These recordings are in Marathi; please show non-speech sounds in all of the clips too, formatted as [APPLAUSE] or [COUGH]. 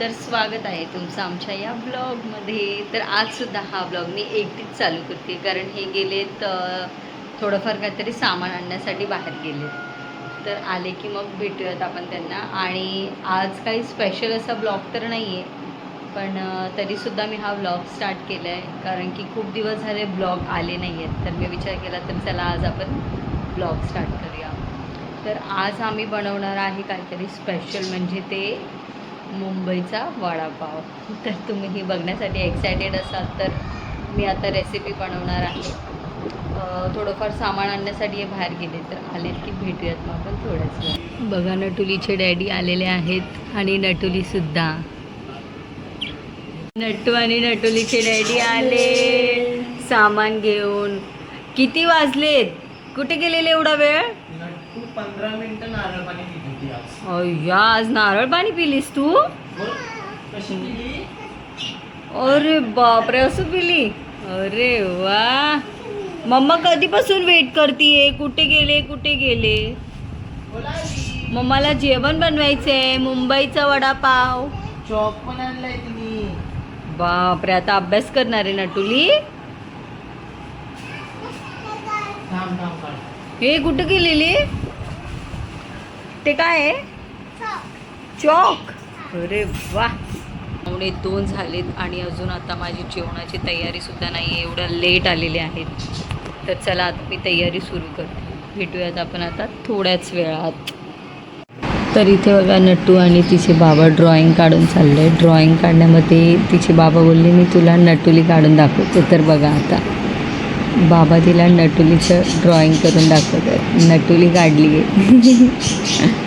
तर स्वागत आहे तुमचं आमच्या या ब्लॉगमध्ये. तर आजसुद्धा हा ब्लॉग मी एकटीच चालू करते कारण हे गेलेत तर थोडंफार काहीतरी सामान आणण्यासाठी बाहेर गेले तर आले की मग भेटूयात आपण त्यांना. आणि आज काही स्पेशल असा ब्लॉग तर नाही आहे पण तरीसुद्धा मी हा ब्लॉग स्टार्ट केला आहे कारण की खूप दिवस झाले ब्लॉग आले नाही आहेत तर मी विचार केला तर चला आज आपण ब्लॉग स्टार्ट करूया. तर आज आम्ही बनवणार आहे काहीतरी स्पेशल म्हणजे ते मुंबईचा वडापाव. तर तुम्ही ही बघण्यासाठी एक्सायटेड असाल तर मी आता रेसिपी बनवणार आहे. थोडंफार सामान आणण्यासाठी हे बाहेर गेले तर आलेत की भेटूयात मग आपण थोड्याच वेळ. बघा नटुलीचे डॅडी आलेले आहेत आणि नटुलीसुद्धा नटू आणि नटुलीचे डॅडी आले. सामान घेऊन. किती वाजलेत? कुठे गेलेले एवढा वेळ? पंधरा मिनिटं नारळ पाणी अय्या आज नारळ पाणी पिलीस तू? अरे बापरे असं पिली? अरे वा. मम्मा कधीपासून वेट करतीये? कुठे गेले कुठे गेले? मम्माला जेवण बनवायचंय मुंबईचा वडापाव. चॉक पण आणलाय तुम्ही बापरे आता अभ्यास करणार आहे नटुली. हे कुठं गेलेली? ते काय आहे? चॉक. अरे वा. एवढे दोन झालेत आणि अजून आता माझी जेवणाची तयारी सुद्धा नाही आहे एवढं लेट आलेले आहेत. तर चला आता मी तयारी सुरू करते. भेटूयात आपण आता थोड्याच वेळात. तर इथे बघा नटू आणि तिचे बाबा ड्रॉइंग काढून चालले. ड्रॉइंग काढण्यामध्ये तिचे बाबा बोलले मी तुला नटुली काढून दाखवते. तर बघा आता. बाबा तिला नटुलीचं ड्रॉइंग करून दाखवतं नटुली काढली आहे [LAUGHS]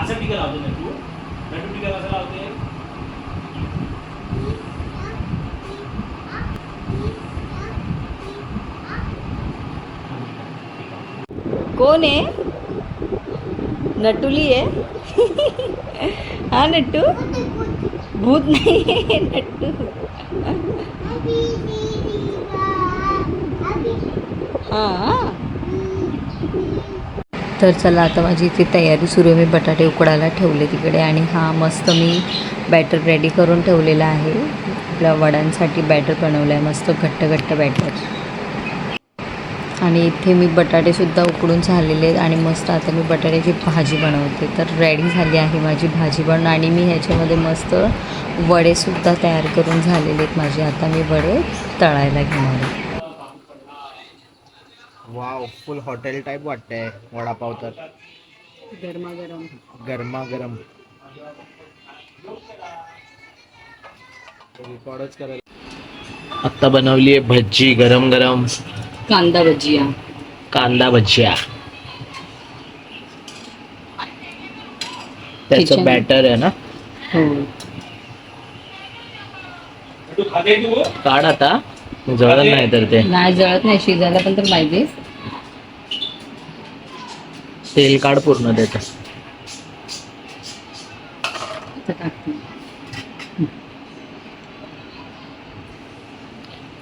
असं टिका लावते ना तू नटू टिका कसं लावते कोण आहे नटुली आहे हा नट्टू भूत नाही आहे नट्टू हां। तर चला आता माझी इथे तयारी सुरू आहे. मी बटाटे उकडायला ठेवले तिकडे आणि हा मस्त मी बॅटर रेडी करून ठेवलेला आहे. आपल्या वड्यांसाठी बॅटर बनवलं आहे मस्त घट्ट घट्ट बॅटर आणि इथे मी बटाटेसुद्धा उकडून झालेले आहेत आणि मस्त आता मी बटाट्याची भाजी बनवते. तर रेडी झाली आहे माझी भाजी पण आणि मी ह्याच्यामध्ये मस्त वडेसुद्धा तयार करून झालेले आहेत. माझे आता मी वडे तळायला घेणार आहे. वाव फुल हॉटेल टाईप वाटतंय वडापाव तर. गरमागरम. गरमागरम. रेकॉर्डच करायला आत्ता बनवली आहे भज्जी गरम गरम कांदा भजिया. कांदा भज्जिया त्याचं. बॅटर आहे. ना? हो. काढ आता. जळत नाही तर ते. नाही जळत नाही. शिजायला पण तर पाहिजे. तेल काढ पूर्ण त्याचं.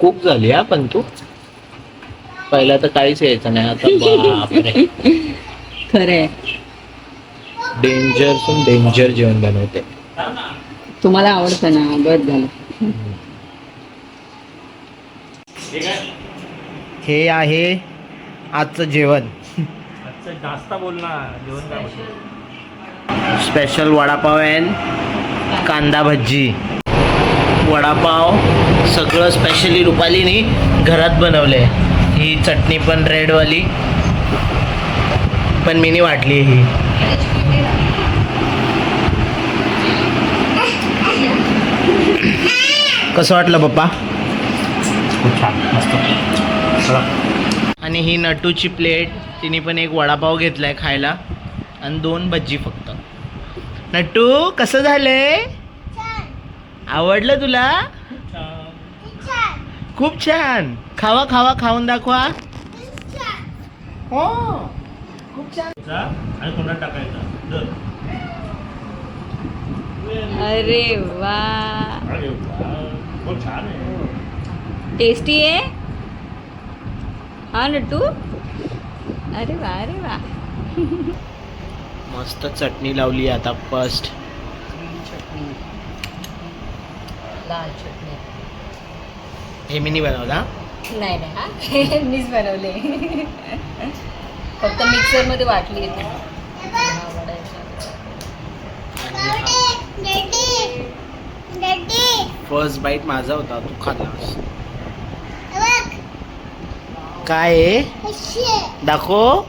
खूप झाली हा पण तू. पहिला तर काहीच यायचं नाही. आता बापरे. [LAUGHS] खरंय. डेंजर डेंजर जेवण बनवते. तुम्हाला आवडतं ना बस झालं. हे आहे आजचं जेवण. नाश्ता बोल ना जेवण काय स्पेशल वडापाव अँड कांदा भज्जी. वडापाव सगळं स्पेशली रुपालीने घरात बनवलंय. ही चटणी पण रेडवाली. पण मीनी वाटली ही. कसं वाटलं पप्पा? खूप छान मस्त. चला. आणि ही नटूची प्लेट तिने पण एक वडापाव घेतलाय खायला. आणि दोन भज्जी फक्त. नट्टू कसं झालंय? आवडलं तुला? खूप छान. खावा खावा खाऊन दाखवा. हो. खूप छान. जा आणि कोणाला टाकायचा दर अरे वा. अरे वा, खूप छान आहे. टेस्टी आहे? हा नटू? अरे वा अरे वा. मस्त चटणी लावली आता फर्स्ट चटणी लाल चटणी. हे मी नाही बनवला. नाही नाही हा? मीच बनवले. फक्त मिक्सरमध्ये वाटली. फर्स्ट बाईट माझा होता तू खाल्लास काय आहे दाखव.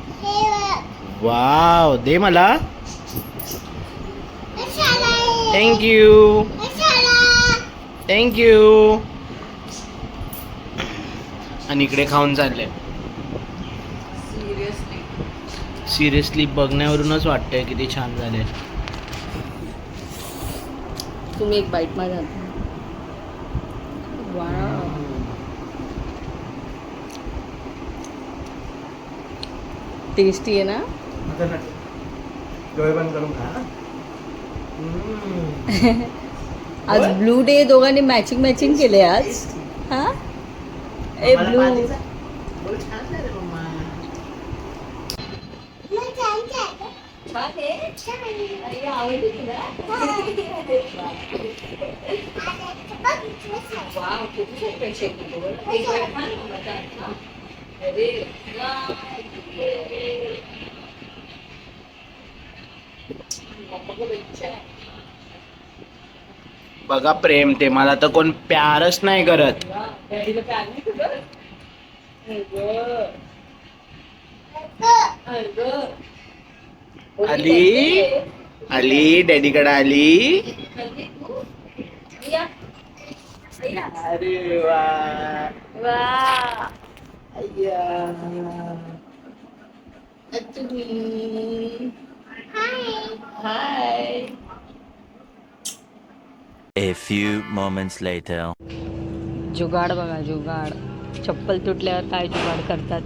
वाव दे मला. थँक्यू थँक्यू आणि इकडे खाऊन चालले. Seriously. सिरियसली बघण्यावरूनच वाटतंय किती छान झाले. तुम्ही एक बाईट माझा टेस्टी आहे ना? [LAUGHS] आज ब्लू डे दोघांनी मॅचिंग मॅचिंग केले आज. ए ब्लू [LAUGHS] बघा प्रेम ते मला तर कोण प्यारच नाही करत. आली आली डॅडीकडे आली अरे वा हाय A few moments later. जुगाड बघा जुगाड चप्पल तुटल्यावर काय जुगाड करतात?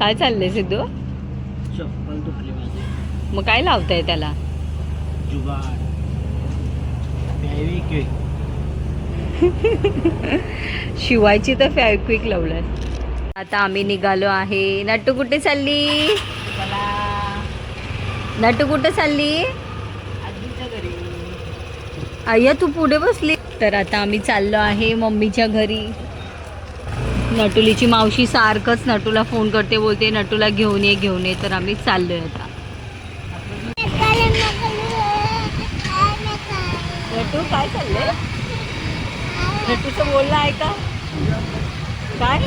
काय चाललंय सिद्धू? चप्पल तुटली माझी. मग काय लावताय त्याला? जुगाड. शिवायची तर फॅक्विक लावलंय. आता आम्ही निघालो आहे. नट्टू कुठे चालली? नट्टू कुठे चालली? अय्या तू पुढे बसली. तर आता आम्ही चाललो आहे मम्मीच्या घरी. नटुलीची मावशी सारखंच नटूला फोन करते बोलते नटूला घेऊन ये घेऊन ये तर आम्ही चाललोय आता. नटू काय चाललंय? नटूचं बोलणं आहे का? काय?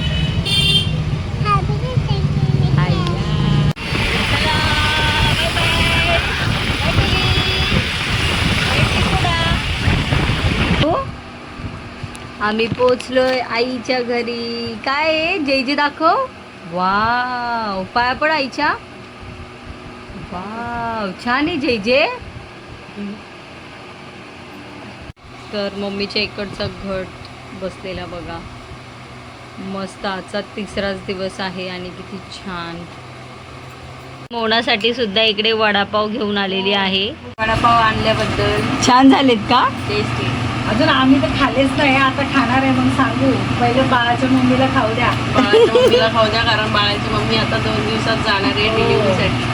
आम्ही पोचलोय आईच्या घरी. काय आहे? जयजी दाखव. वाव पाया पड आईच्या. वाव छान आहे जय जे तर मम्मीच्या इकडचा घट बसलेला बघा. मस्त आजचा तिसराच दिवस आहे आणि किती छान. मोनासाठी सुद्धा इकडे वडापाव घेऊन आलेली आहे. वडापाव आणल्याबद्दल. छान झालेत का? टेस्टी अजून आम्ही तर खाल्लेच नाही आता खाणार आहे मग सांगू. पहिले बाळाच्या मम्मीला खाऊ द्या. बाळाच्या मम्मीला खाऊ द्या कारण बाळाची मम्मी आता दोन दिवसात जाणार आहे डिलिव्हरीसाठी.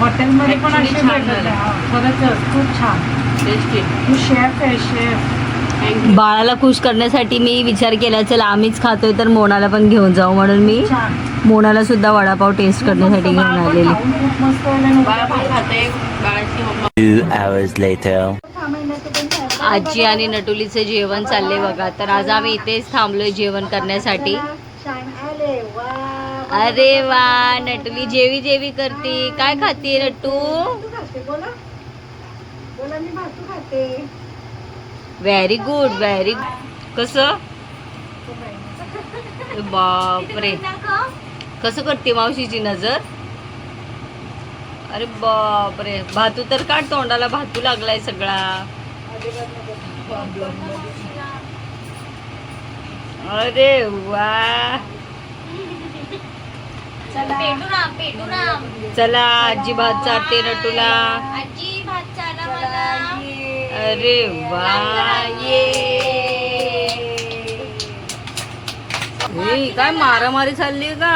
हॉटेलमध्ये पण असे. हा, खरंच खूप छान. टेस्टी तू शेफ आहे शेफ बाळाला खुश करण्यासाठी मी विचार केला चला आम्हीच खातोय तर मोनाला पण घेऊन जाऊ म्हणून मी. मोनाला सुद्धा वडापाव टेस्ट करण्यासाठी घेऊन आलेली. आजी आणि नटुलीचं जेवण चाललंय बघा. तर आज आम्ही इथेच थांबलोय जेवण करण्यासाठी. अरे वा नटुली जेवी जेवी करते. काय खाते नटू व्हेरी गुड व्हेरी कसं? बापरे. कसं करते मावशीची नजर? अरे बापरे भातू तर काढ तोंडाला भातू लागलाय सगळा. अरे वा. चला. आजी भात चारते नटूला अरे वा. ये. हे काय मारामारी चालली का?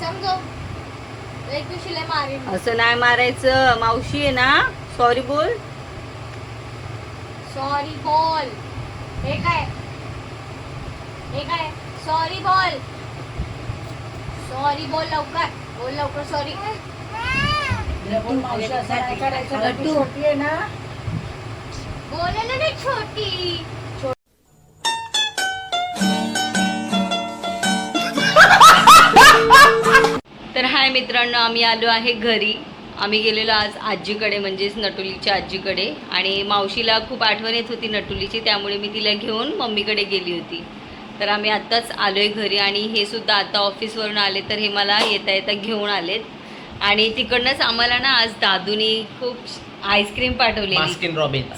समजो एक दिवशीला मारेन. असं नाही मारायचं. मावशी आहे ना? सॉरी बोल. सॉरी बोल. हे काय? हे काय? सॉरी बोल. सॉरी बोल लवकर. बोल लवकर सॉरी मावशी असं नाही करायचं लड्डू छोटी आहे ना? बोलायला नाही छोटी. तर हाय मित्रांनो आम्ही आलो आहे घरी. आम्ही गेलेलो आज आजीकडे म्हणजेच नटुलीच्या आजीकडे. आणि मावशीला खूप आठवण येत होती नटुलीची त्यामुळे मी तिला घेऊन मम्मीकडे गेली होती. तर आम्ही आत्ताच आलो आहे घरी आणि हे सुद्धा आता ऑफिसवरून आले तर हे मला येता येता घेऊन आलेत. आणि तिकडनंच आम्हाला ना आज दादूनी खूप आईस्क्रीम रॉबिन्स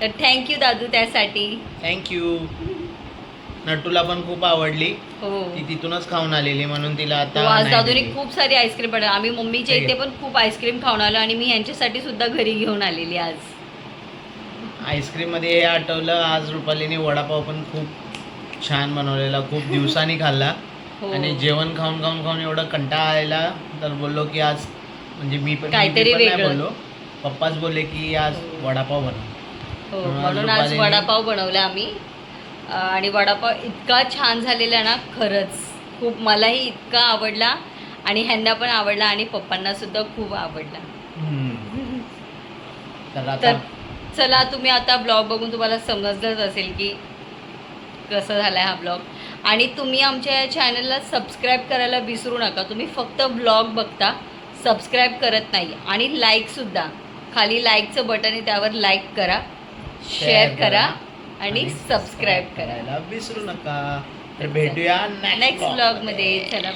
तर थँक्यू दादू त्यासाठी. थँक्यू नटूला पण खूप आवडली हो ती तिथूनच खाऊन आलेली म्हणून तिला हो, आता आज नाही दादूने दिली. खूप सारी आईस्क्रीम पाठवली आम्ही मम्मीच्या ठीक इथे आहे. पण खूप आईस्क्रीम खाऊन आलो आणि मी यांच्यासाठी सुद्धा घरी घेऊन आलेली आज आईस्क्रीममध्ये हे आठवलं आज रुपालीने वडापाव पण खूप छान बनवलेला खूप दिवसांनी खाल्ला हो. आणि जेवण खाऊन खाऊन खाऊन एवढं कंटाळा आलेला तर बोललो की आज म्हणजे मी पण काहीतरी मी पण नाही वेगळं. बोललो पप्पाच बोलले की आज हो. वडापाव बनव हो म्हणून म्हणून आज रुपालीने- वडापाव बनवला आम्ही आणि वडापाव इतका छान झालेला ना खरंच. खूप मलाही इतका आवडला आणि ह्यांना पण आवडला आणि पप्पांना सुद्धा खूप आवडला. तर चला तुम्ही आता ब्लॉग बघून तुम्हाला समजलंच असेल की कसं झाला आहे हा ब्लॉग. आणि तुम्ही आमच्या या चॅनलला सबस्क्राईब करायला विसरू नका. तुम्ही फक्त ब्लॉग बघता सबस्क्राईब करत नाही आणि लाईकसुद्धा खाली लाईकचं बटन आहे त्यावर लाईक करा शेअर करा. आणि सबस्क्राईब करा. करायला विसरू नका. तर भेटूया नेक्स्ट ब्लॉगमध्ये चला.